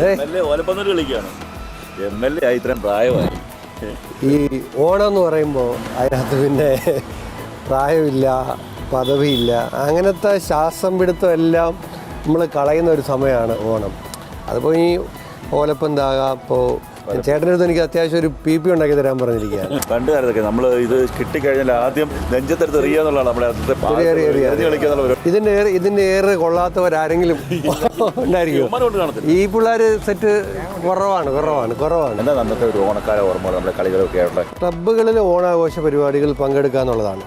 M? L A ഓലപ്പന്നൂർ കളിക്കുകയാണ് M L A ആയി ഇത്രയും പ്രായമായി. ഈ ഓണം എന്ന് പറയുമ്പോൾ അതിനകത്ത് പിന്നെ പ്രായമില്ല പദവിയില്ല അങ്ങനത്തെ ശ്വാസം പിടുത്തം എല്ലാം നമ്മൾ കളയുന്ന ഒരു സമയമാണ് ഓണം. അതിപ്പോൾ ഈ ഓലപ്പന്താകാം ഇപ്പോൾ ചേട്ടന്റെ അടുത്ത് എനിക്ക് അത്യാവശ്യം ഒരു പി പി ഉണ്ടാക്കി തരാൻ പറഞ്ഞിരിക്കുകയാണ്. പണ്ട് കാലത്തൊക്കെ നമ്മൾ ഇത് കിട്ടിക്കഴിഞ്ഞാൽ ആദ്യം നെഞ്ചത്തെടുത്ത് എറിയുക എന്നുള്ളതാണ് നമ്മുടെ അന്നത്തെ ഇതിന്റെ ഏറ് ഇതിന്റെ ഏറെ ഇതിന്റെ ഏറെ കൊള്ളാത്തവരാരെങ്കിലും ഉണ്ടായിരിക്കും ഈ പിള്ളേർ സെറ്റ് കുറവാണ് കുറവാണ് കുറവാണ്. എന്താ അന്നത്തെ ഒരു ഓണക്കാല ഓർമ്മകൾ നമ്മുടെ കളികളൊക്കെ ആയിട്ടുള്ള? ക്ലബ്ബുകളിൽ ഓണാഘോഷ പരിപാടികൾ പങ്കെടുക്കുക എന്നുള്ളതാണ്.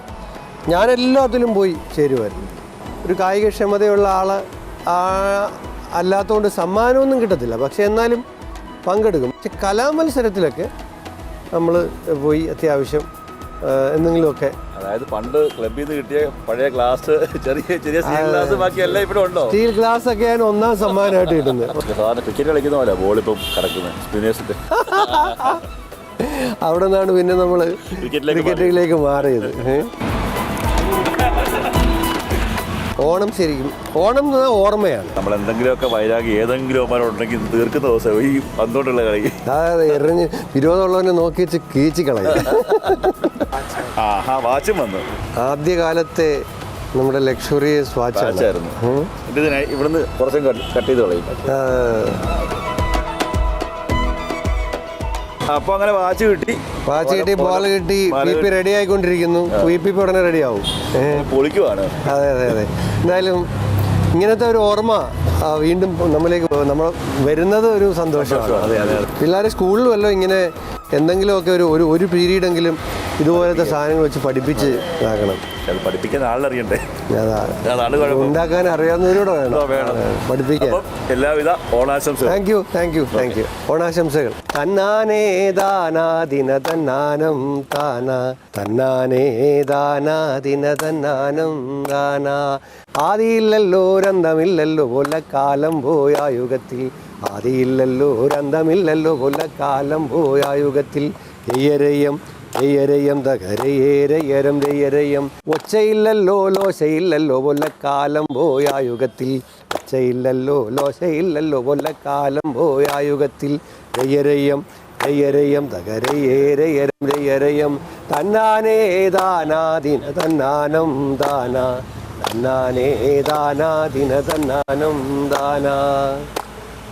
ഞാൻ എല്ലാത്തിലും പോയി ചേരുമായിരുന്നു. ഒരു കായികക്ഷമതയുള്ള ആൾ അല്ലാത്തതുകൊണ്ട് സമ്മാനമൊന്നും കിട്ടത്തില്ല. പക്ഷെ എന്നാലും പങ്കെടുക്കും. പക്ഷെ കലാമത്സരത്തിലൊക്കെ നമ്മൾ പോയി അത്യാവശ്യം എന്തെങ്കിലുമൊക്കെ അതായത് പണ്ട് ക്ലബിൽ നിന്ന് കിട്ടിയ പഴയ ഗ്ലാസ് ചെറിയ ചെറിയ സ്റ്റീൽ ഗ്ലാസ് ബാക്കിയെല്ലാം ഇവിടെ ഉണ്ടോ? സ്റ്റീൽ ഗ്ലാസ് ഒക്കെ ഞാൻ ഒന്നാം സമ്മാനമായിട്ട് കിട്ടുന്നത് സാധാരണ ക്രിക്കറ്റ് കളിക്കുന്ന പോലെ ബോൾ ഇപ്പം കിടക്കുന്നത് സ്പിന്നേഴ്സിന്റെ അവിടെ നിന്നാണ് പിന്നെ നമ്മൾ ക്രിക്കറ്റിലേക്ക് മാറിയത്? ഓണം ശരിക്കും ഓണം എന്ന് പറഞ്ഞാൽ ഓർമ്മയാണ്. നമ്മൾ എന്തെങ്കിലുമൊക്കെ വൈരാഗി ഏതെങ്കിലും ഉണ്ടെങ്കിൽ തീർക്കുന്ന ദിവസം ഈ പന്തോട്ടുള്ള കളി. അതായത് എറിഞ്ഞ് വിരോധമുള്ളവനെ നോക്കി വെച്ച് കീച്ചു കളയും. ആഹാ വാച്ചും വന്നു. ആദ്യകാലത്തെ നമ്മുടെ ലക്ഷറിയസ് വാച്ചായിരുന്നു. എന്നിട്ട് ഇതിനെ ഇവിടുന്ന് കുറച്ചും കട്ട് ചെയ്ത് കളയും. അപ്പൊ അങ്ങനെ വാച്ച് കിട്ടി. വാച്ച് കിട്ടി ബോൾ കിട്ടി വി പി റെഡി ആയിക്കൊണ്ടിരിക്കുന്നു. പി പി ഉടനെ റെഡി ആവും. പൊളിക്കുവാണ്. അതെ അതെ അതെ. എന്തായാലും ഇങ്ങനത്തെ ഒരു ഓർമ്മ വീണ്ടും നമ്മളിലേക്ക് നമ്മൾ വരുന്നത് ഒരു സന്തോഷമാണ്. പിള്ളേരെ സ്കൂളിൽ വല്ലതും ഇങ്ങനെ എന്തെങ്കിലുമൊക്കെ ഒരു ഒരു പീരീഡെങ്കിലും ഇതുപോലത്തെ സാധനങ്ങൾ വെച്ച് പഠിപ്പിച്ച് ഇതാക്കണം. അത് പഠിപ്പിക്കാൻ ആളിനറിയണ്ടേ അതാ. അതാണ് ഉണ്ടാക്കാൻ അറിയാവുന്നവരോട് ആ, വേണം. പഠിപ്പിക്കാൻ. എല്ലാവിധ ഓണാശംസകൾ thank you thank you thank you ഓണാശംസകൾ. തന്നാനേ ദാനാ ദിന തന്നാനം താന തന്നാനേ ദാനാ ദിന തന്നാനം ദാന. ആദിയില്ലല്ലോ രന്ധമില്ലല്ലോ കൊല്ലക്കാലം പോയ യുഗത്തിൽ ആദിയില്ലല്ലോ രന്ധമില്ലല്ലോ കൊല്ലക്കാലം പോയ യുഗത്തിൽ എയ്യരയ്യം എയ്യരയ്യം തകരയേരയരം രയ്യരയ്യം ഒച്ചയില്ലല്ലോ ലോശയില്ലല്ലോ കൊല്ലക്കാലം പോയ യുഗത്തിൽ ഒച്ചയില്ലല്ലോ ലോശയില്ലല്ലോ കൊല്ലക്കാലം പോയ യുഗത്തിൽ രയ്യരയ്യം രയ്യരയ്യം തകരയേരയരം രയ്യരയ്യം തന്നാനേ ദാനാദിന തന്നാനം ദാന തന്നാനേ ദാനാദിന തന്നാനം ദാന